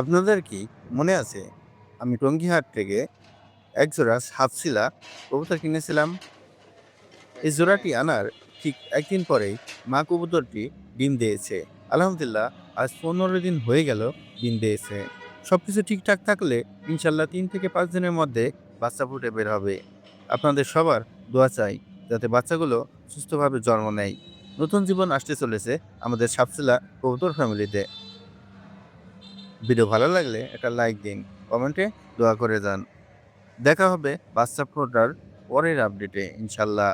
আপনাদের কি মনে আছে, আমি টঙ্গিহাট থেকে এক জোড়া হাফসিলা কবুতর কিনেছিলাম? এই জোড়াটি আনার ঠিক একদিন পরেই মা কবুতরটি ডিম দিয়েছে। আলহামদুলিল্লাহ, আজ পনেরো দিন হয়ে গেল ডিম দিয়েছে। সব কিছু ঠিকঠাক থাকলে ইনশাল্লাহ তিন থেকে পাঁচ দিনের মধ্যে বাচ্চা ফুটে বের হবে। আপনাদের সবার দোয়া চাই যাতে বাচ্চাগুলো সুস্থভাবে জন্ম নেয়। নতুন জীবন আসতে চলেছে আমাদের সাপসিলা কবুতর ফ্যামিলিতে ভিডিও ভালো লাগলে একটা লাইক দিন কমেন্টে দোয়া করে যান। দেখা হবে বাচ্চা ফোটার পরের আপডেটে ইনশাল্লাহ।